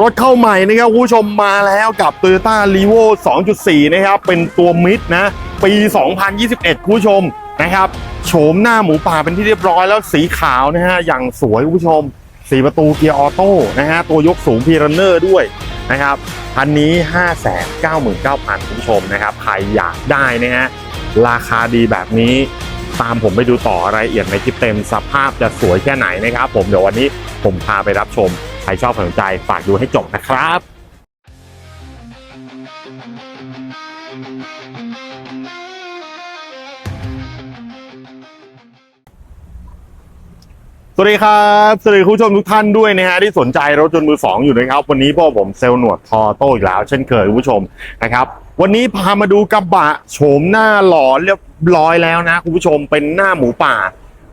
รถเข้าใหม่นะครับคุณผู้ชมมาแล้วกับ Toyota r e v o 2.4 นะครับ เป็นตัวมิดนะ ปี 2021 คุณผู้ชมนะครับโฉมหน้าหมูป่าเป็นที่เรียบร้อยแล้วสีขาวนะฮะ อย่างสวยคุณผู้ชม สีประตูเกียร์ออโต้นะฮะ ตัวยกสูงพีรันเนอร์ด้วยนะครับคันนี้ 599,000 คุณผู้ชมนะครับ ใครอยากได้นะฮะ ราคาดีแบบนี้ตามผมไปดูต่อรายละเอียดในคลิปเต็มสภาพจะสวยแค่ไหนนะครับ ผมเดี๋ยววันนี้ผมพาไปรับชม ใครชอบสนใจฝากดูให้จบนะครับสวัสดีครับสวัสดีคุณผู้ชมทุกท่านด้วยนะฮะที่สนใจรถยนมือสองอยู่นะครับ วันนี้พ่อผมเซลล์หนวดทอโต้อีกแล้ว เช่นเคยคุณผู้ชมนะครับ วันนี้พามาดูกระบะโฉมหน้าหล่อเรียบร้อยแล้วนะคุณผู้ชมเป็นหน้าหมูป่า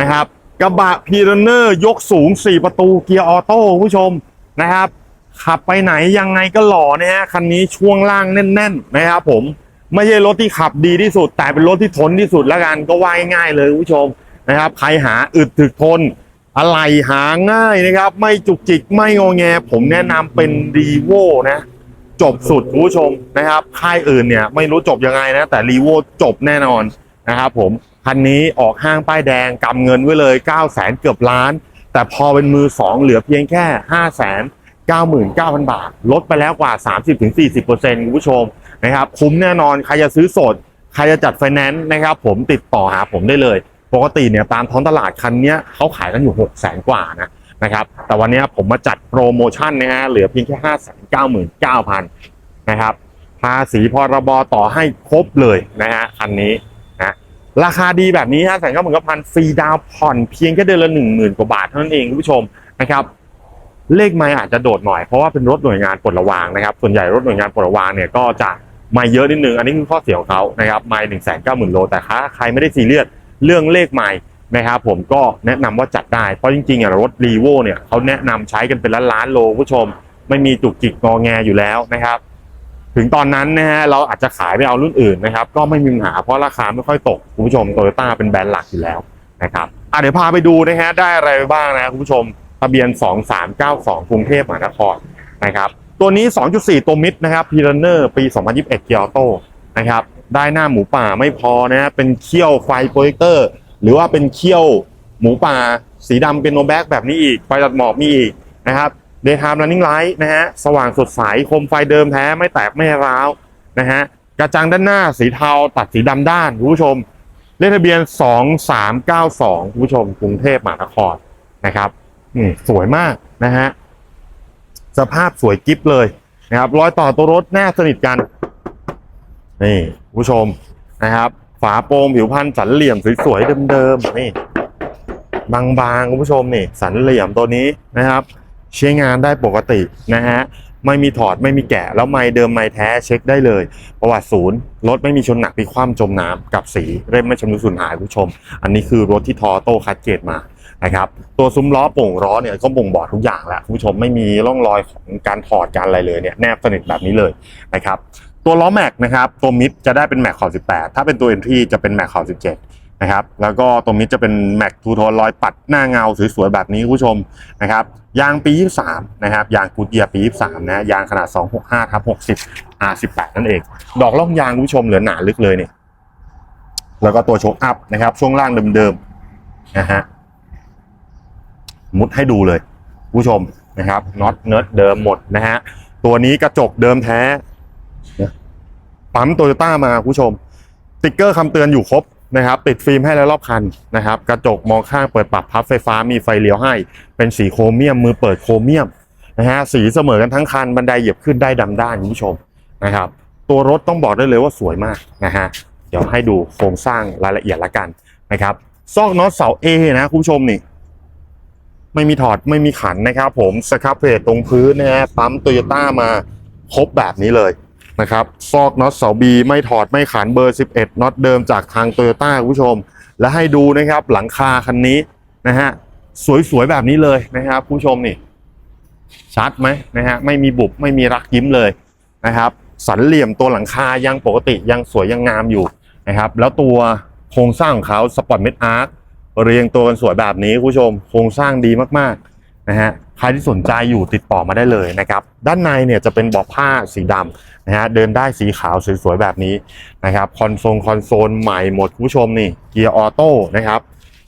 นะครับ กระบะพีรเนอร์ยกสูง 4 ประตูเกียร์ออโต้ผู้ชมนะครับ ขับไปไหนยังไงก็หล่อนะฮะคันนี้ช่วงล่างแน่น ๆ นะครับผมไม่ใช่รถที่ขับดีที่สุด แต่เป็นรถที่ทนที่สุดแล้วกันก็ว่าง่ายเลยผู้ชมนะครับ ใครหาอึดถึกทน อะไรหาง่ายนะครับ ไม่จุกจิกไม่งอแง ผมแนะนำเป็นรีโวนะจบสุดผู้ชมนะครับ ค่ายอื่นเนี่ย ไม่รู้จบยังไงนะ แต่รีโวจบแน่นอนนะครับผม คันนี้ออกห้างป้ายแดงกำเงินไว้เลย9 0 0แสนเกือบล้าน แต่พอเป็นมือ2เหลือเพียงแค่5 9 9 0 0 0 บาท ลดไปแล้วกว่า 30-40%คุณผู้ชมนะครับคุ้มแน่นอนใครจะซื้อสด ใครจะจัดไฟแนนซ์นะครับผมติดต่อหาผมได้เลย ปกติเนี่ยตามท้องตลาดคันนี้เขาขายกันอยู่ 6 0 0 0 0กว่านะนะครับแต่วันนี้ผมมาจัดโปรโมชั่นนะฮะเหลือเพียงแค่ 5 9 9 0 0 0นะครับภาษีพรบต่อให้ครบเลยนะฮะคันนี้ ราคาดีแบบนี้ฮะแสนเก้าหมื่นเก้าพันฟรีดาวผ่อนเพียงแค่เดือนละหนึ่งหมื่นกว่าบาทเท่านั้นเองคุณผู้ชมนะครับเลขไม่อาจจะโดดหน่อยเพราะว่าเป็นรถหน่วยงานปลดระวางนะครับส่วนใหญ่รถหน่วยงานปลดระวางเนี่ยก็จะไม่เยอะนิดนึงอันนี้คือข้อเสียของเขานะครับไม่หนึ่งแสนเก้าหมื่นโลแต่ถ้าใครไม่ได้ซีเรียสเรื่องเลขไม่นะครับผมก็แนะนำว่าจัดได้เพราะจริงๆอะรถรีโวเนี่ยเขาแนะนำใช้กันเป็นล้านล้านโลคุณผู้ชม ไม่มีจุกจิกงอแงอยู่แล้วนะครับ ถึงตอนนั้นนะฮะเราอาจจะขายไปเอารุ่นอื่นนะครับ ก็ไม่มีปัญหาเพราะราคาไม่ค่อยตกคุณผู้ชมโตโยต้าเป็นแบรนด์หลักอยู่แล้วนะครับอะเดี๋ยวพาไปดูนะฮะได้อะไรไปบ้างนะคุณผู้ชมทะเบียน 2392กรุงเทพมหานครนะครับตัวนี้ 2.4 ตัวมิดนะครับพีรันเนอร์ปี 2021เกียร์ออโต้นะครับได้หน้าหมูป่าไม่พอนะฮะเป็นเขี้ยวไฟโปรเจคเตอร์ หรือว่าเป็นเขี้ยวหมูป่าสีดำเป็นโนแบ็กแบบนี้อีกไฟตัดหมอกมีอีกนะครับ เดย์ไทม์ running light นะฮะสว่างสดใสโคมไฟเดิมแท้ไม่แตกไม่ร้าวนะฮะกระจังด้านหน้าสีเทาตัดสีดำด้านคุณผู้ชม เลขทะเบียน 2392คุณผู้ชม กรุงเทพมหานครนะครับอืมสวยมากนะฮะสภาพสวยกิ๊บเลยนะครับรอยต่อตัวรถแน่สนิทกัน นี่คุณผู้ชมนะครับ ฝาโปร่งผิวพันธ์สันเหลี่ยมสวยๆเดิมๆนี่ บางๆคุณผู้ชมนี่ สันเหลี่ยมตัวนี้นะครับ ใช้งานได้ปกตินะฮะไม่มีถอดไม่มีแกะ แล้วไม่เดิมไม่แท้เช็คได้เลย ประวัติศูนย์รถไม่มีชนหนักพลิกคว่ำจมน้ำกับสีเริ่มไม่ชำรุดสูญหายคุณผู้ชม อันนี้คือรถที่ทอโต้คัดเกตมานะครับตัวซุ้มล้อโป่งล้อเนี่ยก็บ่งบอกทุกอย่างแล้วคุณผู้ชมไม่มีร่องรอยของการถอดการอะไรเลยเนี่ยแนบสนิทแบบนี้เลยนะครับตัวล้อแม็กนะครับตัวมิดจะได้เป็นแม็กขอบ18 ถ้าเป็นตัวเอนทรีจะเป็นแม็กขอบ17 นะครับ แล้วก็ตัวมิดจะเป็นแม็กทูโทนรอยปัดหน้าเงาสวยๆแบบนี้คุณผู้ชมนะครับ ยางปี 23 นะครับ ยางกูดเยียปี 23 นะ ยางขนาด 265ทับ60 R18 นั่นเอง ดอกล่องยางคุณผู้ชมเหลือหนาลึกเลยเนี่ย แล้วก็ตัวโชคอัพนะครับ ช่วงล่างเดิมๆ นะฮะ มุดให้ดูเลยคุณผู้ชมนะครับ น็อตเนิร์ดเดิมหมดนะฮะ ตัวนี้กระจกเดิมแท้ ปั๊มโตโยต้ามาคุณผู้ชม ติ๊กเกอร์คำเตือนอยู่ครบ นะครับติดฟิล์มให้แล้วรอบคันนะครับกระจกมองข้างเปิดปรับพับไฟฟ้ามีไฟเลี้ยวให้ เป็นสีโครเมียมมือเปิดโครเมียมนะฮะสีเสมอกันทั้งคันบันไดเหยียบขึ้นได้ดำด้านคุณผู้ชมนะครับ ตัวรถต้องบอกได้เลยว่าสวยมากนะฮะเดี๋ยวให้ดูโครงสร้างรายละเอียดละกันนะครับซอกน็อตเสา A นะคุณผู้ชมนี่ไม่มีถอดไม่มีขันนะครับผมสครับเพลตตรงพื้นนะฮะปั๊มโตโยต้ามาครบแบบนี้เลย นะครับ ซอกน็อตเสาบีไม่ถอดไม่ขันเบอร์ 11น็อตเดิมจากทางโตโยต้าคุณผู้ชม และให้ดูนะครับหลังคาคันนี้นะฮะสวยๆแบบนี้เลยนะครับผู้ชมนี่ ชัดไหมนะฮะไม่มีบุบไม่มีรักยิ้มเลยนะครับสันเหลี่ยมตัวหลังคายังปกติยังสวยยังงามอยู่นะครับแล้วตัวโครงสร้างของเขาสปอร์ตเมดอาร์ตเรียงตัวกันสวยแบบนี้คุณผู้ชม โครงสร้างดีมากๆนะฮะใครที่สนใจอยู่ติดต่อมาได้เลยนะครับ ด้านในเนี่ยจะเป็นเบาะผ้าสีดำ นะฮะเดินได้สีขาวสวยๆแบบนี้นะครับคอนโซลคอนโซลใหม่หมดคุณผู้ชมนี่เกียร์ออโต้นะครับ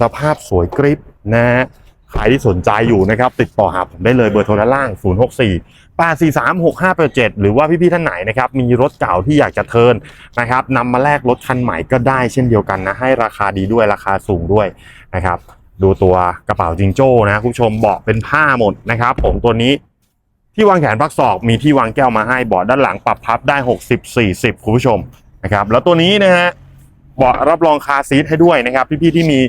สภาพสวยกริบนะฮะใครที่สนใจอยู่นะครับ ติดต่อหาผมได้เลยเบอร์โทรด้านล่าง 064 843 6587 หรือว่าพี่ๆท่านไหนนะครับ มีรถเก่าที่อยากจะเทิร์นนะครับนำมาแลกรถคันใหม่ก็ได้เช่นเดียวกันนะ ให้ราคาดีด้วยราคาสูงด้วยนะครับ ดูตัวกระเป๋าจิงโจ้นะคุณผู้ชมเบาะเป็นผ้าหมดนะครับ ผมตัวนี้ ที่วางแขนพักศอกมีที่วางแก้วมาให้เบาะด้านหลังปรับพับได้ 60 40 คุณผู้ชมนะครับ แล้วตัวนี้นะฮะเบาะรับรองคาร์ซีทให้ด้วยนะครับ พี่ๆที่มี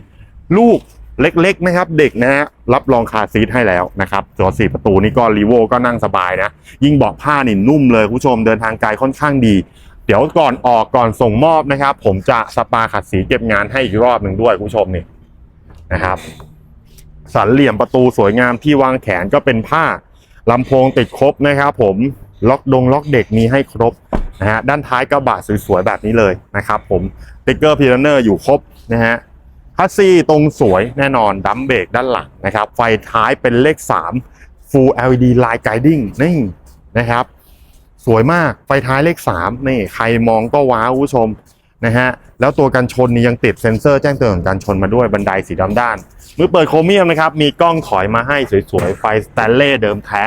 ลูกเล็กๆนะครับ เด็กนะฮะรับรองคาร์ซีทให้แล้วนะครับตัวสี่ประตูนี่ก็รีโวก็นั่งสบายนะ ยิ่งเบาะผ้านี่นุ่มเลยคุณผู้ชมเดินทางไกลค่อนข้างดี เดี๋ยวก่อนออกก่อนส่งมอบนะครับ ผมจะสปาขัดสีเก็บงานให้อีกรอบหนึ่งด้วยคุณผู้ชมนี่นะครับสันเหลี่ยมประตูสวยงามที่วางแขนก็เป็นผ้า ลำโพงติดครบนะครับผมล็อกดงล็อกเด็กมีให้ครบนะฮะด้านท้ายกระบะสวยๆแบบนี้เลยนะครับผมติ๊กเกอร์พีเนอร์อยู่ครบนะฮะคัสซี่ตรงสวยแน่นอนดัมเบรกด้านหลังนะครับ ไฟท้ายเป็นเลข 3 Full LED Line Guiding นี่นะครับ สวยมากไฟท้ายเลข 3 นี่ใครมองก็ว้าวผู้ชม นะฮะแล้วตัวกันชนนี่ยังติดเซ็นเซอร์แจ้งเตือนของการชนมาด้วยบันไดสีดำด้าน มือเปิดโครเมียมนะครับ มีกล้องถอยมาให้สวยๆ ไฟสแตนเล่เดิมแท้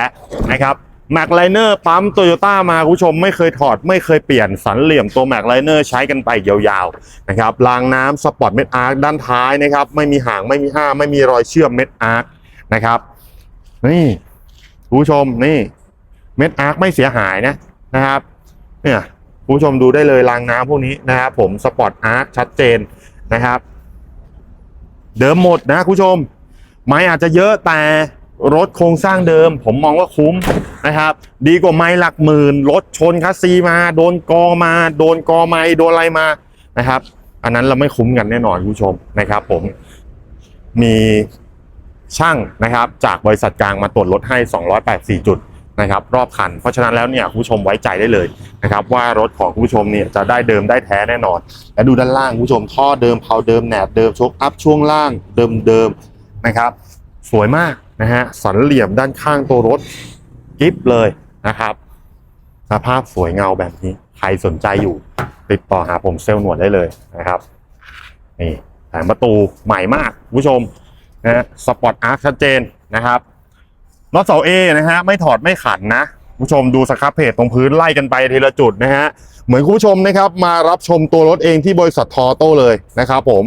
นะครับแม็กไลเนอร์ปั๊มโตโยต้ามาคุณผู้ชมไม่เคยถอดไม่เคยเปลี่ยนสันเหลี่ยมตัวแม็กไลเนอร์ใช้กันไปยาวๆนะครับรางน้ำสปอร์ตเม็ดอาร์คด้านท้ายนะครับ ไม่มีหางไม่มีห้าไม่มีรอยเชื่อมเม็ดอาร์คนะครับนี่คุณผู้ชมนี่เม็ดอาร์คไม่เสียหายนะนะครับเนี่ย คุณผู้ชมดูได้เลยรางน้ำพวกนี้นะครับผมสปอร์ตอาร์ชัดเจนนะครับ เดิมหมดนะคุณผู้ชม ไม้อาจจะเยอะแต่รถโครงสร้างเดิม ผมมองว่าคุ้มนะครับ ดีกว่าไม้หลักหมื่นรถชนคัสซีมา โดนกอมา โดนกอไม้โดนอะไรมานะครับ อันนั้นเราไม่คุ้มกันแน่นอนคุณผู้ชมนะครับ ผมมีช่างนะครับ จากบริษัทกลางมาตรวจรถให้ 284 จุด นะครับรอบคัน เพราะฉะนั้นแล้วเนี่ยคุณผู้ชมไว้ใจได้เลยนะครับว่ารถของคุณผู้ชมเนี่ยจะได้เดิมได้แท้แน่นอน และดูด้านล่างคุณผู้ชมท่อเดิมเพาเดิมแหนบเดิมชกอัพช่วงล่างเดิมเดิมนะครับสวยมากนะฮะสันเหลี่ยมด้านข้างตัวรถกิฟเลยนะครับสภาพสวยเงาแบบนี้ใครสนใจอยู่ ติดต่อหาผมเซลล์หนวดได้เลยนะครับนี่แผงประตูใหม่มากคุณผู้ชมนะฮะสปอร์ตอาร์คชัดเจนนะครับ น็อตเสาเอนะฮะไม่ถอดไม่ขันนะคุณผู้ชมดูสครับเพจตรงพื้นไล่กันไปทีละจุดนะฮะเหมือนคุณผู้ชมนะครับมารับชมตัวรถเองที่บริษัททอโต้เลยนะครับผม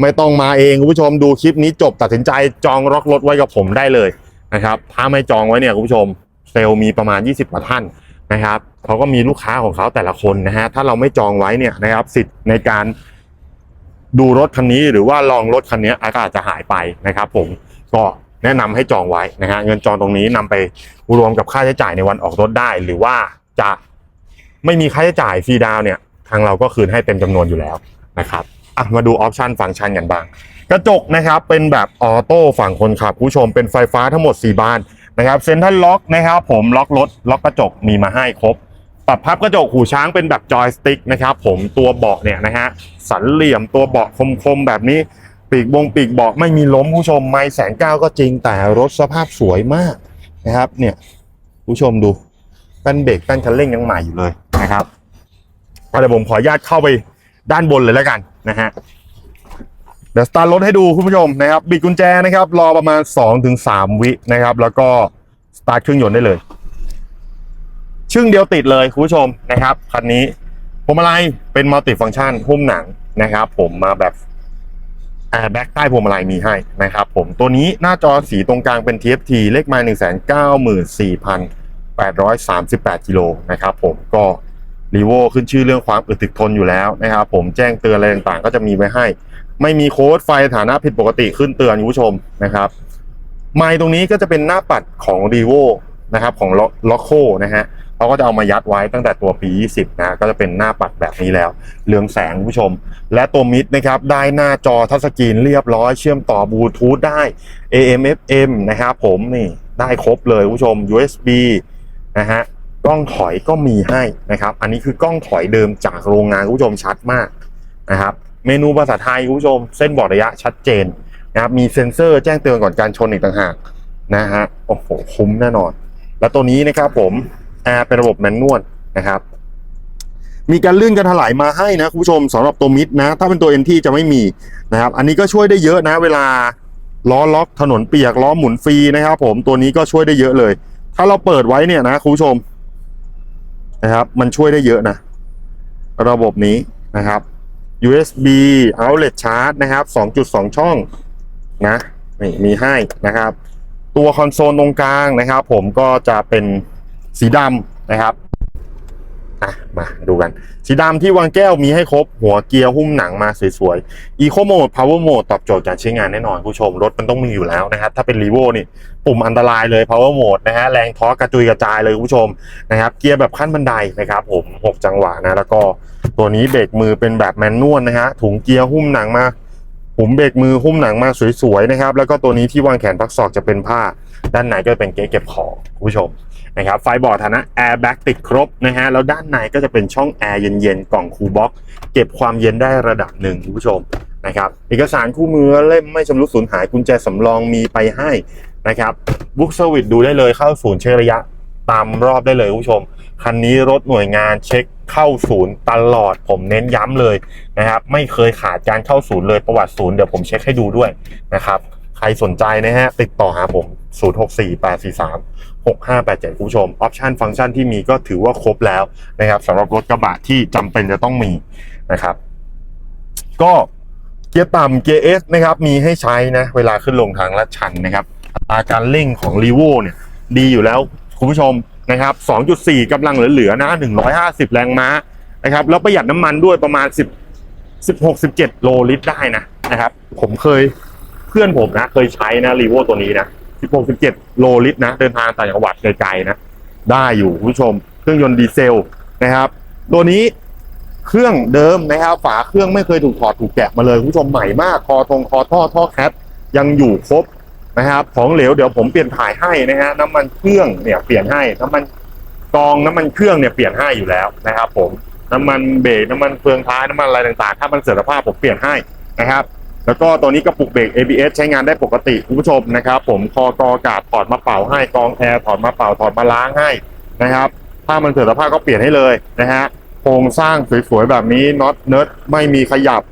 ไม่ต้องมาเองคุณผู้ชมดูคลิปนี้จบตัดสินใจจองล็อกรถไว้กับผมได้เลยนะครับถ้าไม่จองไว้เนี่ยคุณผู้ชมเซลล์มีประมาณ 20กว่าท่านนะครับเขาก็มีลูกค้าของเขาแต่ละคนนะฮะถ้าเราไม่จองไว้เนี่ยนะครับสิทธิ์ในการดูรถคันนี้หรือว่าลองรถคันนี้อาจจะหายไปนะครับผมก็ แนะนำให้จองไว้นะฮะเงินจองตรงนี้นำไปรวมกับค่าใช้จ่ายในวันออกรถได้ หรือว่าจะไม่มีค่าใช้จ่ายฟรีดาวเนี่ยทางเราก็คืนให้เต็มจำนวนอยู่แล้วนะครับอะมาดูออปชันฟังก์ชันกันบ้าง กระจกนะครับเป็นแบบออโต้ฝั่งคนขับผู้ชมเป็นไฟฟ้าทั้งหมด 4 บานนะครับเซ็นทรัลล็อกนะครับผมล็อกรถล็อกกระจกมีมาให้ครบปรับพับกระจกหูช้างเป็นแบบจอยสติ๊กนะครับผมตัวเบาะเนี่ยนะฮะสันเหลี่ยมตัวเบาะคมๆแบบนี้ ปีกบงปีกเบาะไม่มีล้มผู้ชมไม่แสงก้าก็จริงแต่รถสภาพสวยมากนะครับ เนี่ยผู้ชมดูแป้นเบรกแป้นคันเร่งยังใหม่อยู่เลยนะครับเดี๋ยวผมขออนุญาตเข้าไปด้านบนเลยแล้วกันนะฮะเดี๋ยวสตาร์ทรถให้ดูคุณผู้ชมนะครับบิดกุญแจนะครับ รอประมาณ2-3วินะครับ แล้วก็สตาร์ทเครื่องยนต์ได้เลย ชึ่งเดียวติดเลยคุณผู้ชมนะครับคันนี้พวงมาลัยเป็นมัลติฟัง c t ชันหุ้มหนังนะครับ ผมมาแบบ แอร์แบ็กใต้พวงมาลัยมีให้นะครับผมตัวนี้หน้าจอสีตรงกลางเป็น TFT เลขไมล์หนึ่งแสนเก้าหมื่นสี่พัน838กิโลนะครับผมก็รีโวขึ้นชื่อเรื่องความอึดถึกทนอยู่แล้วนะครับผมแจ้งเตือนอะไรต่างๆ ก็จะมีไว้ให้ ไม่มีโค้ดไฟฐานะผิดปกติขึ้นเตือนคุณผู้ชมนะครับไมค์ตรงนี้ก็จะเป็นหน้าปัดของรีโวนะครับของล็อกโคนะฮะ เขาก็จะเอามายัดไว้ตั้งแต่ตัวปี 20 นะ ก็จะเป็นหน้าปัดแบบนี้แล้ว เรืองแสงผู้ชม และตัวมิดนะครับ ได้หน้าจอทัชสกรีนเรียบร้อย เชื่อมต่อบลูทูธได้ AM FM นะครับผมนี่ได้ครบเลยผู้ชม USB นะฮะกล้องถอยก็มีให้นะครับ อันนี้คือกล้องถอยเดิมจากโรงงานผู้ชมชัดมากนะครับ เมนูภาษาไทยผู้ชม เส้นบอกระยะชัดเจนนะครับ มีเซ็นเซอร์แจ้งเตือนก่อนการชนอีกต่างหากนะฮะ โอ้โห คุ้มแน่นอน แล้วตัวนี้นะครับผม แอร์เป็นระบบแมนนวลนะครับมีการลื่นการถลายมาให้นะคุณผู้ชมสำหรับตัวมิดนะ ถ้าเป็นตัวเอ็นที่จะไม่มีนะครับ อันนี้ก็ช่วยได้เยอะนะ เวลาล้อล็อกถนนเปียกล้อหมุนฟรีนะครับ ผมตัวนี้ก็ช่วยได้เยอะเลย ถ้าเราเปิดไว้เนี่ยนะคุณผู้ชมนะครับ มันช่วยได้เยอะนะ ระบบนี้นะครับ USB outlet charge นะครับ 2.2 ช่องนะนี่มีให้นะครับ ตัวคอนโซลตรงกลางนะครับ ผมก็จะเป็น สีดำนะครับอะมาดูกัน สีดำที่วางแก้วมีให้ครบ หัวเกียร์หุ้มหนังมาสวยๆ Eco Mode Power Mode ตอบโจทย์การใช้งานแน่นอนคุณผู้ชม รถมันต้องมีอยู่แล้วนะครับ ถ้าเป็น r ีโวนี่ ปุ่มอันตรายเลย Power Mode นะฮะแรงทอร์กกระจุยกระจายเลยคุณผู้ชมนะครับ เกียร์แบบขั้นบันไดนะครับผม 6 จังหวะนะ แล้วก็ตัวนี้เบรกมือเป็นแบบแมนนวลนะฮะถุงเกียร์หุ้มหนังมาผมเบรกมือหุ้มหนังมาสวยๆนะครับแล้วก็ตัวนี้ที่วางแขนพักศอกจะเป็นผ้า ด้านในก็เป็นเก๊เก็บของคุณผู้ชม นะครับไฟบอร์ดฐานะแอร์แบ็กติดครบนะฮะแล้วด้านในก็จะเป็นช่องแอร์เย็นๆ กล่องคูลบ็อกซ์เก็บความเย็นได้ระดับหนึ่งคุณผู้ชมนะครับเอกสารคู่มือเล่มไม่ชำรุดสูญหายกุญแจสำรองมีไปให้นะครับบุ๊กเซอร์วิสดูได้เลยเข้าศูนย์เช็คระยะตามรอบได้เลยคุณผู้ชม คันนี้รถหน่วยงานเช็คเข้าศูนย์ตลอดผมเน้นย้ำเลยนะครับไม่เคยขาดการเข้าศูนย์เลยประวัติศูนย์เดี๋ยวผมเช็คให้ดูด้วยนะครับใครสนใจนะฮะติดต่อหาผม 064843 6587 คุณผู้ชม ออปชันฟังก์ชันที่มีก็ถือว่าครบแล้วนะครับสำหรับรถกระบะที่จำเป็นจะต้องมีนะครับ ก็เกียร์ต่ำเกียร์เอสนะครับ มีให้ใช้นะ เวลาขึ้นลงทางลาดชันนะครับอัตราการเร่งของ r ีโวเนี่ย ดีอยู่แล้วคุณผู้ชมนะครับ 2.4กำลังเหลือๆนะ 150 แรงม้านะครับ แล้วประหยัดน้ำมันด้วยประมาณ 10 16 17 โลลิตรได้นะนะครับ ผมเคยเพื่อนผมนะ เคยใช้นะรีโวตัวนี้นะ 16 17โลลิตรนะ เดินทางต่างจังหวัดไกลๆนะ ได้อยู่คุณผู้ชม เครื่องยนต์ดีเซลนะครับ ตัวนี้เครื่องเดิมนะครับ ฝาเครื่องไม่เคยถูกถอดถูกแกะมาเลยคุณผู้ชมใหม่มากคอทงคอท่อท่อแคทยังอยู่ครบนะครับ ของเหลวเดี๋ยวผมเปลี่ยนถ่ายให้นะฮะน้ำมันเครื่องเนี่ยเปลี่ยนให้น้ำมันกองน้ำมันเครื่องเนี่ยเปลี่ยนให้อยู่แล้วนะครับ ผมน้ำมันเบรกน้ำมันเฟืองท้ายน้ำมันอะไรต่างๆ ถ้ามันเสื่อมสภาพผมเปลี่ยนให้นะครับ แล้วก็ตัวนี้กระปุกเบรก ABS ใช้งานได้ปกติคุณผู้ชมนะครับผมคอกอกาดถอดมาเป่าให้กองแอร์ถอดมาเป่าถอดมาล้างให้นะครับถ้ามันเสื่อมสภาพก็เปลี่ยนให้เลยนะฮะโครงสร้างสวยๆแบบนี้น็อตเนิร์ดไม่มีขยับ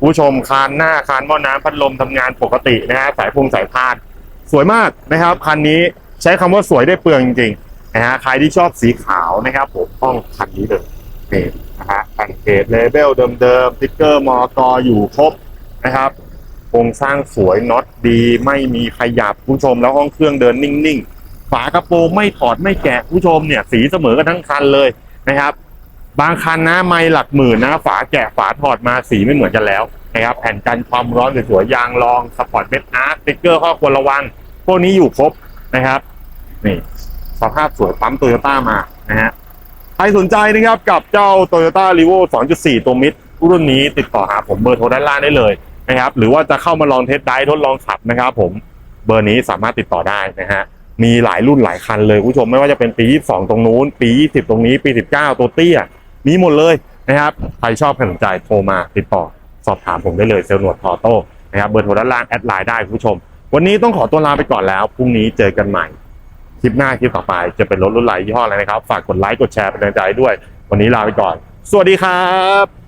ผู้ชมคานหน้าคานหม้อน้ำพัดลมทำงานปกตินะฮะสายพงสายพาน สวยมากนะครับคันนี้ใช้คำว่าสวยได้เปลืองจริงๆนะฮะใครที่ชอบสีขาวนะครับผมต้องคันนี้เลยนี่นะฮะแผ่นเกตเลเบลเดิมๆติ๊กเกอร์มอกออยู่ครบนะครับ รงสร้างสวยน็อตดีไม่มีขยับผู้ชมแล้วห้องเครื่องเดินนิ่งๆ ฝากระโปรงไม่ถอดไม่แกะผู้ชมเนี่ยสีเสมอกันทั้งคันเลยนะครับ บางคันนะไม่หลักหมื่นนะ ฝาแกะฝาถอดมาสีไม่เหมือนกันแล้วนะครับแผ่นกันความร้อนสวยๆยางรองสปอร์ตเม็ดอาร์ตสติ๊กเกอร์ข้อควรระวังพวกนี้อยู่ครบนะครับนี่สภาพสวยปั๊มโตโยต้ามานะฮะใครสนใจนะครับกับเจ้า Toyota r e v o 2.4 ตัวมิดรุ่นนี้ติดต่อหาผมเบอร์โทรด้านล่างได้เลย นะครับ หรือว่าจะเข้ามาลองเทสได้ทดลองขับนะครับ ผมเบอร์นี้สามารถติดต่อได้นะฮะมีหลายรุ่นหลายคันเลยคุณผู้ชมไม่ว่าจะเป็นปี 22 ตรงนู้น ปี 20 ตรงนี้ ปี 19 ตัวเตี้ย มีหมดเลยนะครับใครชอบใครสนใจโทรมาติดต่อสอบถามผมได้เลยเซลล์หนวดทอโต้นะครับเบอร์โทรด้านล่างแอดไลน์ได้คุณผู้ชม วันนี้ต้องขอตัวลาไปก่อนแล้วพรุ่งนี้เจอกันใหม่ คลิปหน้าคลิปต่อไปจะเป็นรถรุ่นไหนยี่ห้ออะไรนะครับ ฝากกดไลค์กดแชร์เป็นกำลังใจด้วย วันนี้ลาไปก่อน สวัสดีครับ